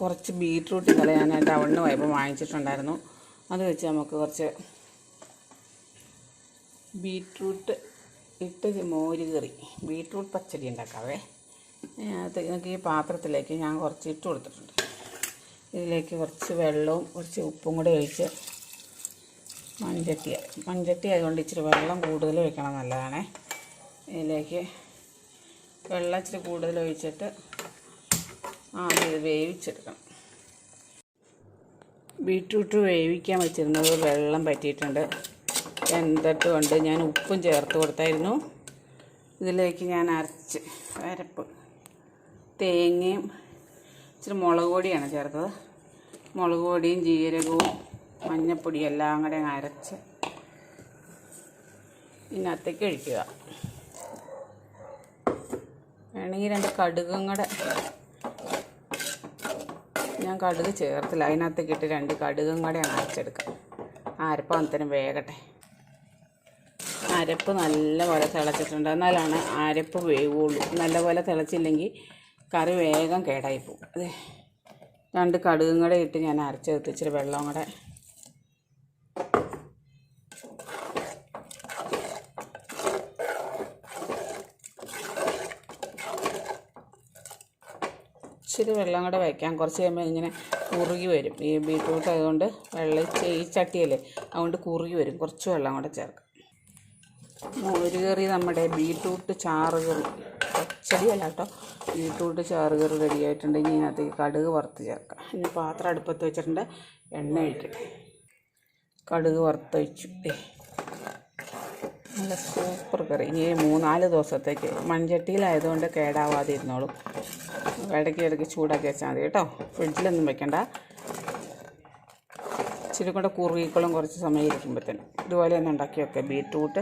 കുറച്ച് ബീട്രൂട്ട് ഇന്നലെ ഞാൻ ടൗണിന് പോയപ്പോൾ വാങ്ങിച്ചിട്ടുണ്ടായിരുന്നു. അത് വെച്ച് നമുക്ക് കുറച്ച് ബീട്രൂട്ട് ഇട്ട് മോര് കറി ബീട്രൂട്ട് പച്ചടി ഉണ്ടാക്കാവേ. അതിനൊക്കെ ഈ പാത്രത്തിലേക്ക് ഞാൻ കുറച്ച് ഇട്ട് കൊടുത്തിട്ടുണ്ട്. ഇതിലേക്ക് കുറച്ച് വെള്ളവും കുറച്ച് ഉപ്പും കൂടെ ഒഴിച്ച് മൺചട്ടി മൺചട്ടി ആയതുകൊണ്ട് ഇച്ചിരി വെള്ളം കൂടുതൽ ഒഴിക്കണം നല്ലതാണേ. ഇതിലേക്ക് വെള്ളം ഇച്ചിരി കൂടുതൽ ഒഴിച്ചിട്ട് ആദ്യം ഇത് വേവിച്ചെടുക്കണം. ബീട്രൂട്ട് വേവിക്കാൻ വെച്ചിരുന്നത് വെള്ളം പറ്റിയിട്ടുണ്ട്. എന്നിട്ട് കൊണ്ട് ഞാൻ ഉപ്പും ചേർത്ത് കൊടുത്തായിരുന്നു. ഇതിലേക്ക് ഞാൻ അരച്ച് അരപ്പ് തേങ്ങയും ഇച്ചിരി മുളക് പൊടിയാണ് ചേർത്തത്. മുളക് പൊടിയും ജീരകവും മഞ്ഞപ്പൊടിയും എല്ലാം കൂടെ അരച്ച് ഇതിനകത്തേക്ക് ഒഴിക്കുക. വേണമെങ്കിൽ രണ്ട് കടുകും കൂടെ ഞാൻ കടുക് ചേർത്തില്ല. അതിനകത്തേക്ക് ഇട്ട് രണ്ട് കടുകും കൂടെ അരച്ചെടുക്കാം. അരപ്പ് അന്നേരം വേകട്ടെ. അരപ്പ് നല്ലപോലെ തിളച്ചിട്ടുണ്ട്. എന്നാലാണ് അരപ്പ് വേവുള്ളൂ. നല്ലപോലെ തിളച്ചില്ലെങ്കിൽ കറി വേഗം കേടായിപ്പോവും അതെ. രണ്ട് കടുകും കൂടെ ഇട്ട് ഞാൻ അരച്ചെടുത്ത്. ഇച്ചിരി വെള്ളം കൂടെ ഇച്ചിരി വെള്ളം കൂടെ വയ്ക്കാം. കുറച്ച് കഴിയുമ്പോൾ ഇങ്ങനെ കുറുകി വരും. ഈ ബീട്രൂട്ട് അതുകൊണ്ട് വെള്ളം ഈ ചട്ടിയല്ലേ അതുകൊണ്ട് കുറുകി വരും. കുറച്ച് വെള്ളം കൂടെ ചേർക്കാം. മോര് കറി നമ്മുടെ ബീട്രൂട്ട് ചാറ് കറി. പച്ചടിയല്ല കേട്ടോ. ബീട്രൂട്ട് ചാറ് കറി റെഡി ആയിട്ടുണ്ടെങ്കിൽ ഇനി ഇതിനകത്തേക്ക് കടുക് വറുത്ത് ചേർക്കാം. ഇനി പാത്രം അടുപ്പത്ത് വെച്ചിട്ടുണ്ട്. എണ്ണ ഒഴിക്കട്ടെ കടുക് വറുത്തൊഴിച്ചു നല്ല സൂപ്പർ കറി. ഇനി മൂന്നാൽ ദിവസത്തേക്ക് മൺചട്ടിയിലായതുകൊണ്ട് കേടാവാതെ ഇരുന്നോളും ഇടയ്ക്ക് ഇടയ്ക്ക് ചൂടാക്കി വെച്ചാൽ മതി കേട്ടോ. ഫ്രിഡ്ജിലൊന്നും വെക്കണ്ട. ഇച്ചിരി കൂടെ കുറുകിക്കോളും കുറച്ച് സമയം ഇരിക്കുമ്പോഴത്തേനും ഇതുപോലെ തന്നെ ഉണ്ടാക്കി വെക്കുക ബീറ്റ്റൂട്ട്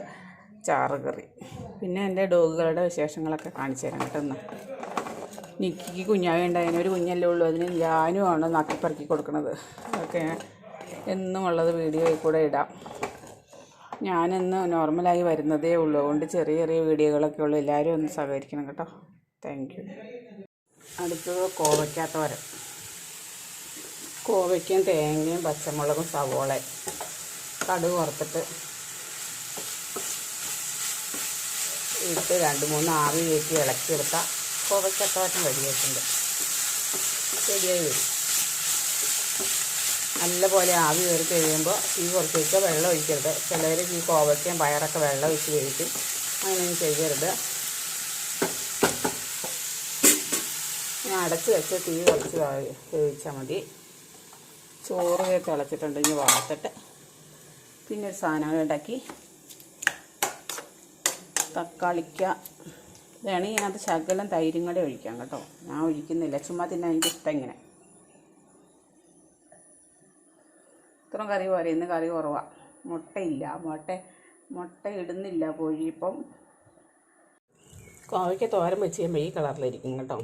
ചാറ് കറി. പിന്നെ എന്റെ ഡോഗുകളുടെ വിശേഷങ്ങളൊക്കെ കാണിച്ചു തരാം കേട്ടോ നിക്കിക്ക് കുഞ്ഞാവേ ഉണ്ടായതിന് ഒരു കുഞ്ഞല്ലേ ഉള്ളൂ. അതിന് ഞാനും ആണ് നക്കിപ്പറക്കി കൊടുക്കുന്നത് അതൊക്കെ എന്നും ഉള്ളത് വീഡിയോയിൽ കൂടെ ഇടാം. ഞാനിന്ന് നോർമലായി വരുന്നതേ ഉള്ളൂ. അതുകൊണ്ട് ചെറിയ ചെറിയ വീഡിയോകളൊക്കെ ഉള്ളൂ. എല്ലാവരും ഒന്ന് സഹകരിക്കണം കേട്ടോ. താങ്ക് യു അടുത്തത് കോവയ്ക്കാത്തോരൻ കോവയ്ക്കും തേങ്ങയും പച്ചമുളകും സവോളയും കടുക് വറുത്തിട്ട് ഇട്ട് രണ്ട് മൂന്ന് ആവി കയറ്റി ഇളക്കിയെടുത്താൽ കോവയ്ക്കത്തോരൻ റെഡിയായിട്ടുണ്ട് ശരിയായി വരും. നല്ലപോലെ ആവി കയറി കഴിയുമ്പോൾ ഈ കുറച്ച് വെച്ചാൽ വെള്ളം ഒഴിക്കരുത്. ചിലവർ ഈ കോവയ്ക്കും പയറൊക്കെ വെള്ളം ഒഴിച്ച് കഴിക്കും അങ്ങനെയൊന്നും ചെയ്യരുത്. ഞാൻ അടച്ച് വെച്ച് തീ കുറച്ച് വേവിച്ചാൽ മതി. ചോറ് തിളച്ചിട്ടുണ്ടെങ്കിൽ വാർത്തിട്ട് പിന്നെ ഒരു സാധനങ്ങൾ ഉണ്ടാക്കി. തക്കാളിക്ക. വേണമെങ്കിൽ അത് ശകലം തൈരും കൂടെ ഒഴിക്കാം കേട്ടോ. ഞാൻ ഒഴിക്കുന്നില്ല. ചുമ്മാ തിന്നാൻ എനിക്ക് ഇഷ്ടം ഇങ്ങനെ. ഇത്രയും കറി പോരെ ഇന്ന് കറി കുറവാണ് മുട്ടയില്ല മുട്ട മുട്ട ഇടുന്നില്ല കോഴി ഇപ്പം. കോവയ്ക്ക് തോരൻ വെച്ച് കഴിയുമ്പോൾ ഈ കളറിലിരിക്കും കേട്ടോ.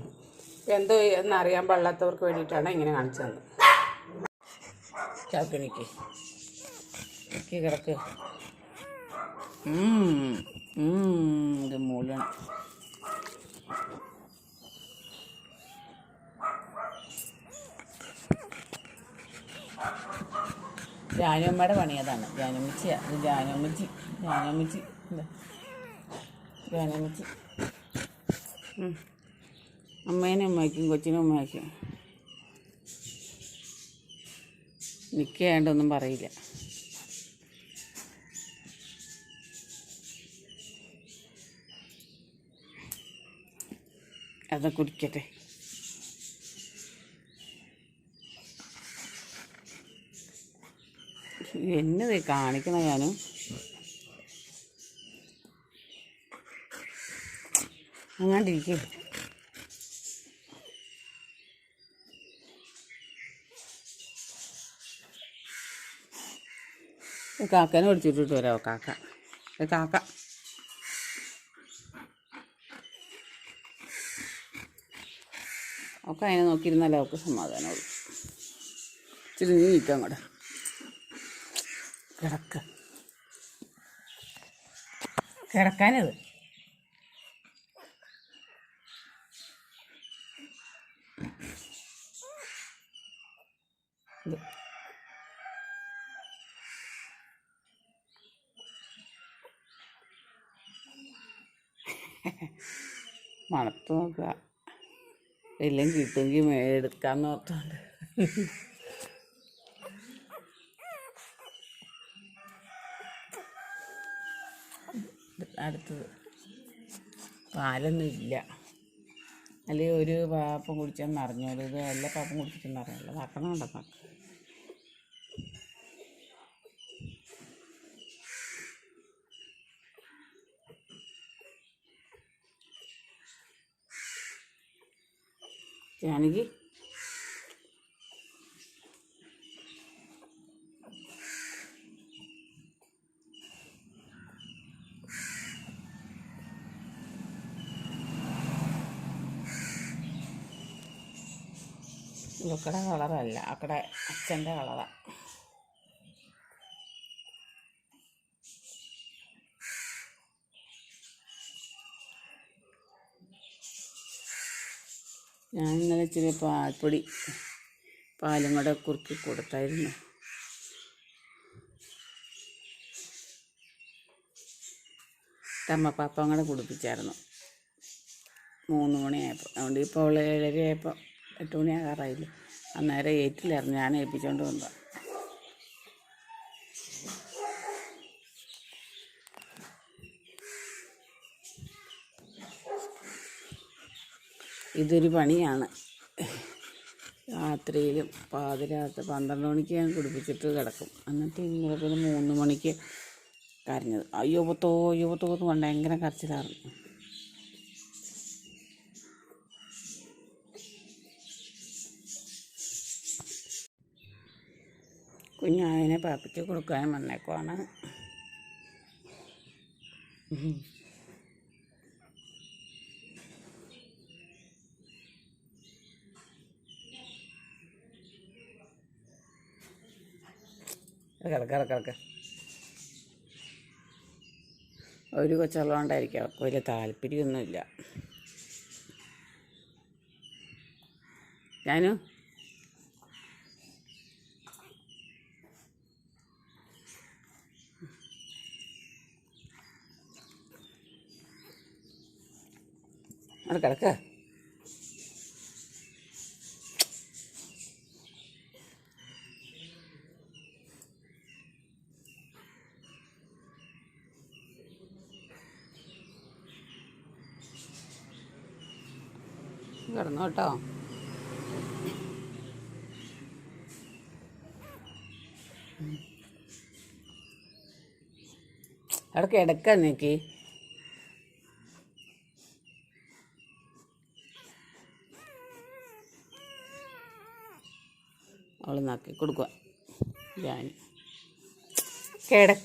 എന്തോ എന്നറിയാൻ പാടില്ലാത്തവർക്ക് വേണ്ടിയിട്ടാണ് ഇങ്ങനെ കാണിച്ചു തന്നത് ചാക്കണിക്ക് കിടക്ക്. ഇത് മൂലം. ജാനുമ്മയുടെ പണിയതാണ് ജാനുമ്മച്ചിയാ ഇത് ജാനുമ്മച്ചി ജാനുമ്മച്ചി എന്താ ജാനുമ്മച്ചി ഉം. അമ്മേനെ അമ്മയ്ക്കും കൊച്ചിനും അമ്മയ്ക്കും നിൽക്കേണ്ടൊന്നും പറയില്ല. അത് കുടിക്കട്ടെ. എന്നത് കാണിക്കണ ഞാൻ അങ്ങാണ്ടിരിക്കും. കാക്കനെ ഒടിച്ചിട്ടിട്ട് വരാമോ കാക്ക. കാക്ക. ഒക്കെ അതിനെ നോക്കിയിരുന്നാലേ അവൾക്ക് സമാധാനമുള്ളൂ ഇച്ചിരി നീ നിൽക്കാം അങ്ങോട്ട്. കിടക്ക. കിടക്കാനത്. മണത്ത് നോക്കുക. എല്ലാം കിട്ടുമെങ്കിൽ മേ- എടുക്കാന്ന് അടുത്തത്. പാലൊന്നും ഇല്ല അല്ലെങ്കിൽ ഒരു പാപ്പം കുടിച്ചാൽ നിറഞ്ഞോളൂ ഇത് എല്ലാ പാപ്പം കുടിച്ചിട്ടും നിറഞ്ഞോളൂ നക്കണം നമുക്ക് ജാനകി? ഇവക്കടെ കളറല്ല. അക്കടെ അച്ഛന്റെ കളറാണ് ഞാൻ ഇന്നലെ ഇച്ചിരി പാൽപ്പൊടി പാലും കൂടെ കുറുക്കി കൊടുത്തായിരുന്നു. തമ്മപ്പാപ്പം കൂടെ കുടിപ്പിച്ചായിരുന്നു. മൂന്ന് മണിയായപ്പോൾ അതുകൊണ്ട് ഇപ്പോൾ ഉള്ള ഏഴരയായപ്പോൾ എട്ട് മണിയാകാറായില്ലേ അന്നേരം ഏറ്റില്ലായിരുന്നു ഞാൻ ഏൽപ്പിച്ചുകൊണ്ട് വന്നത് ഇതൊരു പണിയാണ്. രാത്രിയിലും പാതിരാത്രി പന്ത്രണ്ട് മണിക്ക് ഞാൻ കുടിപ്പിച്ചിട്ട് കിടക്കും. എന്നിട്ട് ഇന്നലെ പിന്നെ മൂന്ന് മണിക്ക് കരഞ്ഞത്. അയ്യോ പത്തോ അയ്യോ പത്തോ എന്ന് ഭയങ്കര കരച്ചിലായിരുന്നു കുഞ്ഞായനെ പാപ്പിച്ച് കൊടുക്കാൻ വന്നേക്കുവാണ്. കിടക്ക കിടക്ക കിടക്ക. അവർക്ക് വലിയ താല്പര്യമൊന്നുമില്ല. ഞാനു അവിടെ കിടക്ക. കിടന്നു കേട്ടോ. അവിടെ കിടക്ക നീക്കി. അവൾ നക്കി കൊടുക്കുക ഞാൻ കിടക്ക.